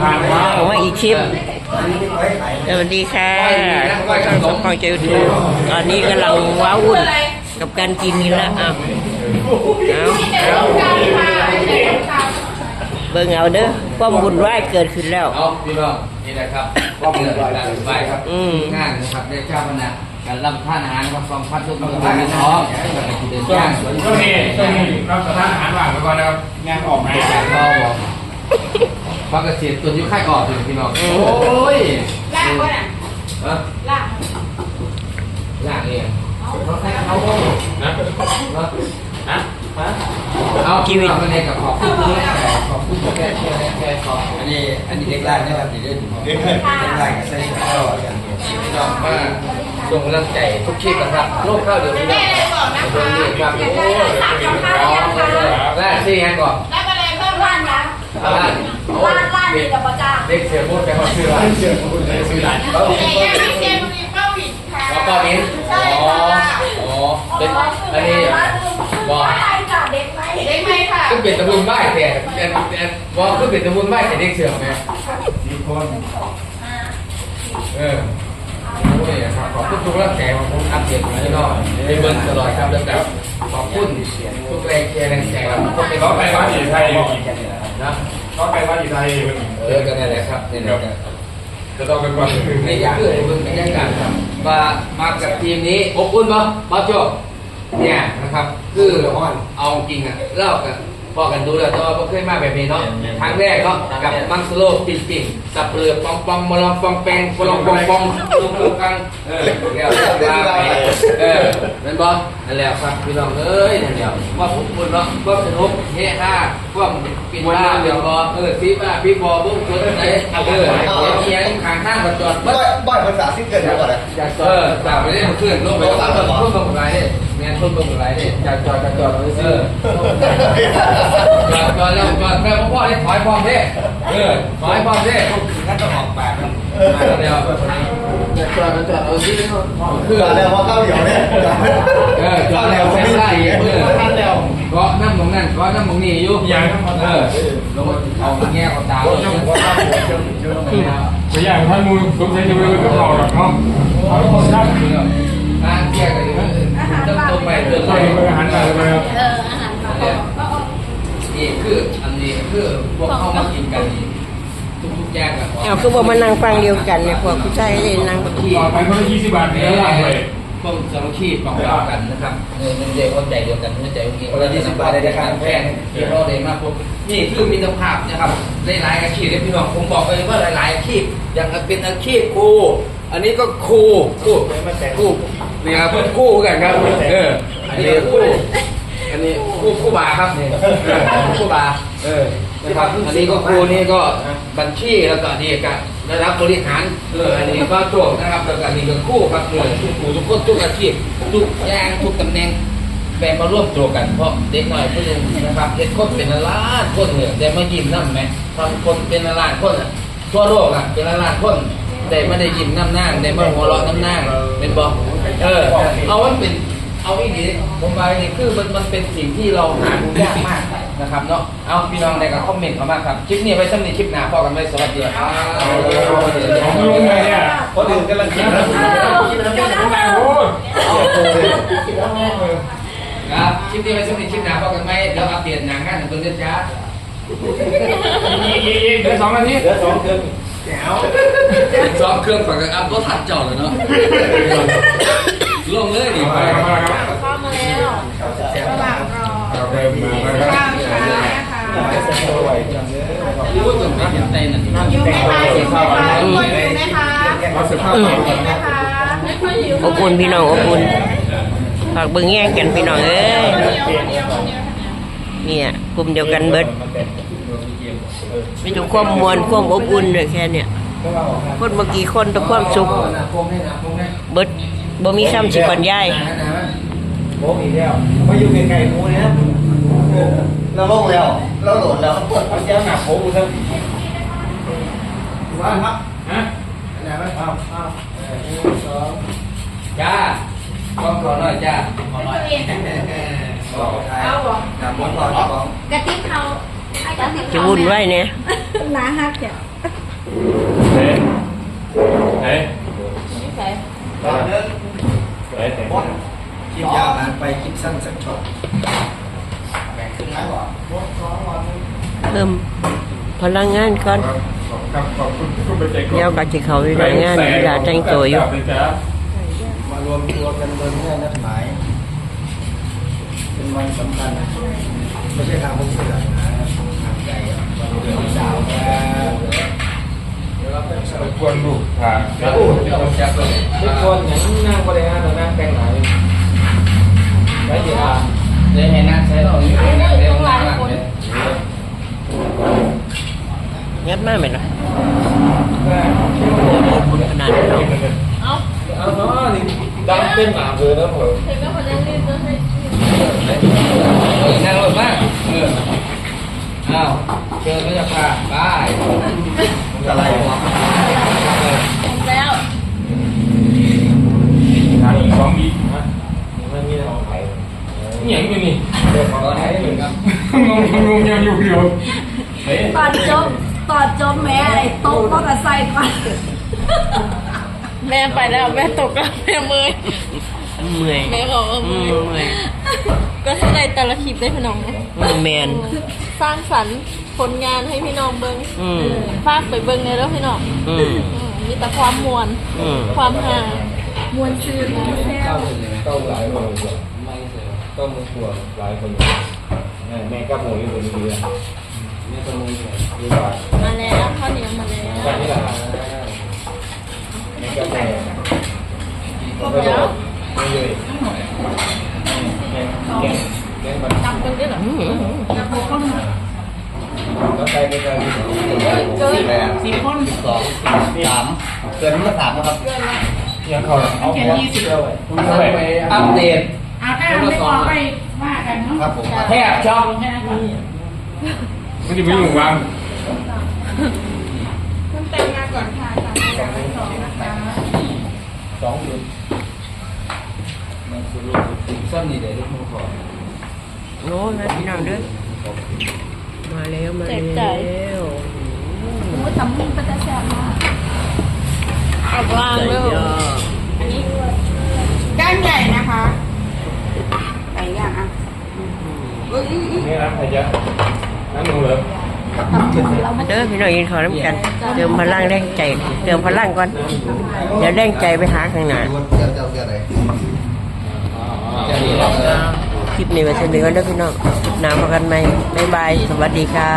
เอามาอีกคลิป สวัสดีค่ะช่องสมพงษ์ใจทูตอนนี้กำลังว้าวุ่นกับการกินนี่ละอ้าวเอาเอาเบิ่งเอาเด้อความบุญไหวเกิดขึ้นแล้วเอาพี่น้องนี่แหละครับก็เกิดการไหวครับอืมงานนะครับได้เจ้าพนักการรับท่านอาหารครับความพัดทุกคนพี่น้องเดินช่วงย่างสวนช่วงนี้ช่วงนี้รับประทานอาหารว่างไปก่อนนะครับงานออกไหมก็บอก พักเกษตรตัวที่ค่ายออกถึงพี่น้อง โอ้ยลากก็น่ะฮะลากล่างเองเขาให้เขานะนะเอาชีวิตมาในกับขอบคุณขอบคุณแกแกแกขอบอันนี้อันนี้เด็กแรกนะครับเด็กเล่นเด็กแรกเด็กแรกก็ใส่ชุดเข้าอย่างเดียวพี่น้องมาส่งกำลังใจทุกคลิปนะครับโลกข้าวเดียวพี่น้แม่องเลยบอกนะคะโดนนี่ครับอยากได้สามสองห้าอ๋อยังคะแรกที่ยังก่อน ร้านร้านร้านดีกับประจาเด็กเสียพูดไปเขาชื่อร้านเสียพูดไปชื่อร้านเขาแต่ยังไม่เจมมีเป้าหวิดค่ะเขาป้ามิ้นใช่อ๋อค่ะอ๋อเป็นอันนี้บอกได้ค่ะเด็กไหมเด็กไหมค่ะก็เป็นตะบุญไหว้แต่แต่แต่บอกก็เป็นตะบุญไหว้แต่เด็กเสือไหมมีคนเออโอ้ยครับขอบคุณทุกกำลังใจของผมอัปเดตมาที่นอกเป็นเบิ้งตลอดครับแล้วกับขอบคุณทุกแรงเชียร์แรงใจครับทุกเป็นเขาไปว่าอีไทยนะ เขาไปว่าอีไทยเออกันนั่นแหละครับนี่แหละครับจะต้องเป็นวันไม่อยากเลยเพิ่งไม่ได้การครับมามากับทีมนี้อบอุ่นปะบอสโจเนี่ยนะครับ คือเอาจริงอะเล่ากันพอกันดูแล้วแต่ว่าบ่เคยมาแบบนี้เนาะครั้งแรกเนาะกับมังสโลปิ่นปิ่นสับเปลือกปองปองมะลองปองแปงปลองปองปองลูกลูกกังเออเดี๋ยวมาไปเออนั่นบอส นั่นแหละครับพี่น้องเอ้ยนั่นเดียวว่าผมคุณเนาะว่าสนุกเฮฮาว่าปินว่าเดี๋ยวบอเออฟีบ้าฟีบอบุ้งชนไหนเออเดี๋ยวเอียงขางข้างก็จอดบ้านบ้านภาษาซิ่งเกิดมาก่อนนะจากเออจากไปเล่นเพื่อนลงไปต้นต้นต้นต้นไรเนี่ยแม่ต้นต้นไรเนี่ยจากจอดจากจอดเลยเออจอดจอดแล้วจอดแม่พ่อเนี่ยถอยพร้อมเด้เออถอยพร้อมเด้งั้นต้องออกปากมันมาเดียว จากจอดจอดเอาที่คือก่อนแล้วว่าเข้าเดี๋ยวเนี่ยเออจอดแล้วไม่ได้เออก็นั่งตรงนั้นก็นั่งตรงนี้อยู่อย่างเออลงเอาแง่เอาตาเลยไม่อย่างท่านมูสมเด็จจะไปกับเราหรอกเนาะเขาคนชอบทางเที่ยกันต้องตรงไปเดินใส่ไปอาหารอะไรไปครับเอออาหารปลาก็นี่คืออันนี้คือพวกเข้ามากินกันนี่ เอาคือบอกมานั่งฟังเดียวกันเนี่ยพวกผู้ชายเลยนั่งที่ต่อไปคนละยี่สิบบาทเนี่เนี่ยยเลเลยยพวกสามัคคีปองเรากันนะครับเออเดียวคนใจเดียวกันหัวใจเดียวกันแพงที่เราได้มาพบนี่คือมิตรภาพนะครับหลายๆอาชีพที่พี่น้องผมบอกเลยว่าหลายๆอาชีพอย่างเป็นอาชีพครูอันนี้ก็ครูครูครูเนี่ยครับครูกันครับเอออันนี้ครูอันนี้ครูครูบาครับเนี่ยครูบาเออ นะครับอันนี้ก็ครูนี่ก็บัญชีแล้วก็นี่ก็ระดับบริหารเอออันนี้ก็โจทย์นะครับแล้วก็อันนี้ก็ครู่ครับเออทุกครูทุกคนทุกอาชีพทุกอย่างทุกตำแหน่งแบ่งมาร่วมตัวกันเพราะเด็กหน่อยผู้หนึงนะครับเด็กคนเป็นละล้านคนเนี่ยแต่มายิ้มน้ำไหมทำคนเป็นละล้านคนอะทั่วโลกอะเป็นละล้านคนแต่ไม่ได้ยิ้มน้ำหน้าได้มาหัวเราะน้ำหน้าเป็นบอกเออเอามันเป็น เอาอีกทีผมว่านี่คือมันมันเป็นสิ่งที่เราหาดูยากมากนะครับเนาะเอาพี่น้องได้กับคอมเมนต์เข้ามาครับคลิปนี้ไว้สำหรับคลิปหน้าพอกันไว้สวัสดีครับของลุงไงเนี่ยคนอื่นกำลังกินนะโอ้ยครับคลิปนี้ไว้สำหรับคลิปหน้าพอกันไหมเดี๋ยวอัปเดตหนังกันตัวเดือนจ้าอีกอีกอีกเดี๋ยวสองนาทีเหลือสองเดือนแจ๋วซ้อมเครื่องฝังกับอัพก็ทัดจอดเลยเนาะ ลงเลยดิมาไปแล้วมาแล้วเข้ามาแล้วระหว่างรอเราเริ่มมาแล้วข้าวช้านะคะรู้ตัวไหมในนั่นอยู่ไหมคะอยู่ไหมคะคนอยู่ไหมคะเราเสร็จภาพอยู่ไหมคะไม่ค่อยหิวอบอุ่นพี่น้องอบอุ่นฝากเบิ่งแย่งกันพี่น้องเอ้ยเนี่ยกลุ่มเดียวกันเบิดมีแต่ความมวลความอบอุ่นเลยแค่เนี่ยคนเมื่อกี้คนแตะความสุขเบิด บ่มีซ้ำสิบรรยายโบ้อีกแล้วมาอยู่ไกลๆกูเนี่ยเราบ้องแล้ว เราโหลดแล้วเขาเจ้าหนักโบ้กูทั้งบ้านครับฮะไหนไหมอ้าวอ้าวสองจ้าต้องขอหน่อยจ้าตัวเองสองเอาเหรอหนักบ้องก่อนสองกระติบเขาอันจะวุ่นไว้เนี่ยหนาฮักเนี่ย เฮ้ยเฮ้ย ใส่ เฮ้ยเฮ้ย คลิปยาวนานไปคลิปสั้นสักช็อตแบ่งครึ่งแล้วเหรอ เพิ่ม พลังงานก่อนครับขอบคุณคุณไปเจ๊กเดี๋ยวก็จะเขาไปรายงานเวลาแต่งตัวอยู่ มารวมตัวกันโดยเงื่อนนัดหมาย เป็นวันสำคัญไม่ใช่ทางพุทธศาสนาทางใจวันเกิดสาวครับไปควรลูกทางแล้วเดี๋ยวผมจะเปิดทุกคนอย่างนั่งบริหารเรานั่งแต่งหนาอยู่ไว้เดี๋ยวเลยให้นั่งใช้เราอยู่นั่งเร็วนั่งหลังเลย ยัดมากไหมล่ะก็บุญขนาดนั้เนาะเอาเอาเนาะนี่ดังเต็มหนาเลยนะผมเห็นไหมคนยังรีบจะให้เออนั่งรถมากเอออ้าวเชิญพระเจ้าค่ะบายอะไรวะแล้วทางอีกสองอีกนะมันมีของไทยนี่ยังอยู่นี่เรื่องขอไทยเหมือนกันงงงงยังอยู่เดียวเฮ้ยตอนจบ ตอนจบแม่ไอ้โต๊ะก็กระใส่ก่อนแม่ไปแล้วแม่ตกแล้วแม่เมยเมื่อยแม่บอกว่าอืเมมยเมื่อย ก็เท่าไรแต่ละคลิปได้พี่น้องนะอืมแมนสร้างสรรค์ผลงานให้พี่น้องเบิ้งอืม ฝากไปเบิ้งเลยแล้วพี่น้องอืมอืมมีแต่ความมวลอืมความฮามวลซื่นมวลแซวต้มหลายคนไม่เสร็จต้มถั่วหลายคนแม่กับหมูอยู่บนเรือ นี่ต้มมือดีกว่ามาแล้วข้าวเหนียวมาแล้ว แบบนี้แหละแม่กับแม่ครบแล้ว ไม่เลยแกงแกงมันจำกันด้วยเหรออืมแล้วใส่ไปเลยเกินแปดสิบคนสองสามเกินมาสามนะครับเกินแล้วยังเขาเอาแค่ยี่สิบเลยคุณเท่าไหร่อัปเดตเอาถ้าไม่พอไปว่ากันเนาะครับผมแทบช็อกแค่นั้น ก่อนไม่ได้ไปยุ่งวางคุณแต่งงานก่อนค่ะสามอย่างละสองนะคะสองจุดมันคือลูกติดส้นนี่เดี๋ยวลูกมือขอโน้นะพี่น้องเด้อมาแล้วมาแล้วคุณว่าทำให้ประจักษ์แซ่บมากออกล่างใส่เลยยออันนี้ด้านใหญ่นะคะไก่ย่างอะนี่นะใครจะนั่นหนู เหรอเด้อพี่น้องยินขอน้ำกันเติมพลังแรงใจเติมพลังก่อนเดี๋ยวแรงใจไปหาข้างหน้าคลิปนี้ไปเสนอเด้อพี่น้องหนาพบกันไหมบ๊ายบายสวัสดีค่ะ